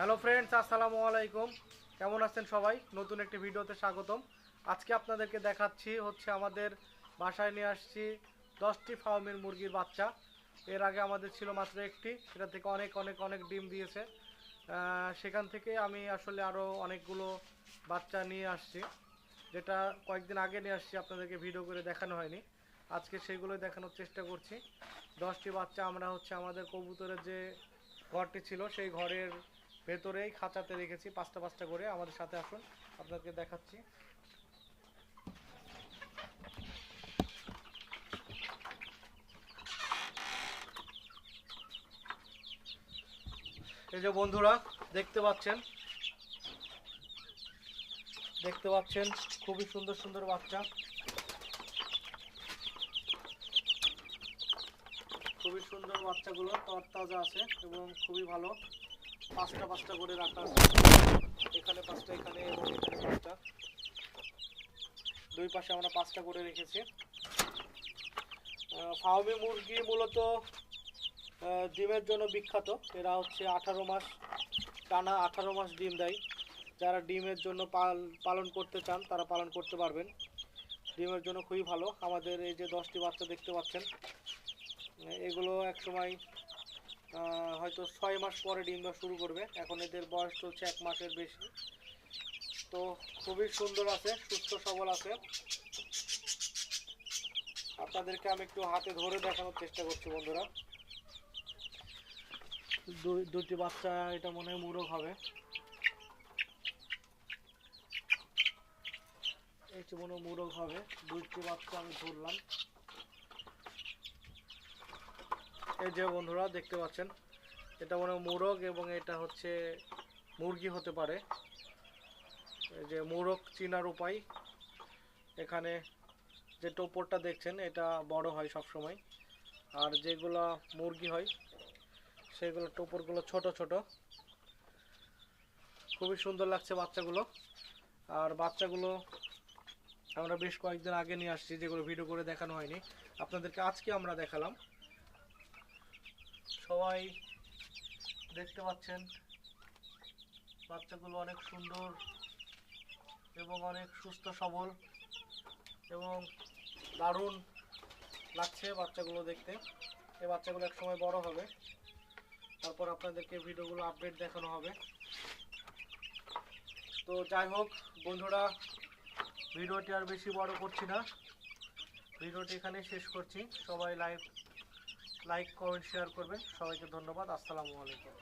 Hello friends আসসালামু আলাইকুম। কেমন আছেন সবাই? নতুন একটি ভিডিওতে স্বাগতম। আজকে আপনাদেরকে দেখাচ্ছি হচ্ছে আমাদের বাসায় নিয়ে আসছি দশটি ফার্মের মুরগির বাচ্চা। এর আগে আমাদের ছিল মাত্র একটি, সেটা থেকে অনেক অনেক অনেক ডিম দিয়েছে। সেখান থেকে আমি আসলে আরও অনেকগুলো বাচ্চা নিয়ে আসছি, যেটা কয়েকদিন আগে নিয়ে আসছি, আপনাদেরকে ভিডিও করে দেখানো হয়নি। আজকে সেইগুলো দেখানোর চেষ্টা করছি। দশটি বাচ্চা আমরা হচ্ছে আমাদের কবুতরের যে ঘরটি ছিল, সেই ঘরের ভেতরেই খাঁচাতে রেখেছি, পাঁচটা পাঁচটা করে। আমাদের সাথে আসুন আপনাকে দেখাচ্ছি। এই যে বন্ধুরা, দেখতে পাচ্ছেন? দেখতে পাচ্ছেন? খুবই সুন্দর সুন্দর বাচ্চা। খুবই সুন্দর বাচ্চাগুলো তরতাজা আছে এবং খুবই ভালো। পাঁচটা পাঁচটা করে রাখা এখানে পাঁচটা, এখানে এবং এখানে পাঁচটা। দুই পাশে আমরা পাঁচটা করে রেখেছি। ফার্মি মুরগি মূলত ডিমের জন্য বিখ্যাত। এরা হচ্ছে আঠারো মাস, টানা আঠারো মাস ডিম দেয়। যারা ডিমের জন্য পাল, পালন করতে চান, তারা পালন করতে পারবেন। ডিমের জন্য খুবই ভালো। আমাদের এই যে দশটি বাচ্চা দেখতে পাচ্ছেন, এগুলো এক সময় হয়তো ছয় মাস পরে ডিম দেওয়া শুরু করবে। এখন এদের বয়স চলছে এক মাসের বেশি। তো খুবই সুন্দর আছে, সুস্থ সবল আছে। আপনাদেরকে আমি একটু হাতে ধরে দেখানোর চেষ্টা করছি বন্ধুরা। দুটি বাচ্চা, এটা মনে হয় মুরগ হবে। এটি মনে মুরগ হবে। দুটি বাচ্চা আমি ধরলাম। এই যে বন্ধুরা, দেখতে পাচ্ছেন, এটা মনে মোরগ এবং এটা হচ্ছে মুরগি হতে পারে। এই যে মোরগ চিনার উপায়, এখানে যে টোপরটা দেখছেন, এটা বড় হয় সব সময় আর যেগুলো মুরগি হয়, সেগুলো টোপরগুলো ছোট ছোট। খুবই সুন্দর লাগছে বাচ্চাগুলো। আর বাচ্চাগুলো আমরা বেশ কয়েকদিন আগে নিয়ে আসছি, যেগুলো ভিডিও করে দেখানো হয়নি। আপনাদেরকে আজকে আমরা দেখালাম। সবাই দেখতে পাচ্ছেন, বাচ্চাগুলো অনেক সুন্দর এবং অনেক সুস্থ, সবল এবং দারুণ লাগছে বাচ্চাগুলো দেখতে। এই বাচ্চাগুলো এক সময় বড় হবে, তারপর আপনাদেরকে ভিডিওগুলো আপডেট দেখানো হবে। তো যাই হোক, বন্ধুরা, ভিডিওটি আর বেশি বড় করছি না। ভিডিওটি এখানে শেষ করছি। সবাই লাইভ লাইক কমেন্ট শেয়ার করবেন। সবাইকে ধন্যবাদ। আসসালামু আলাইকুম।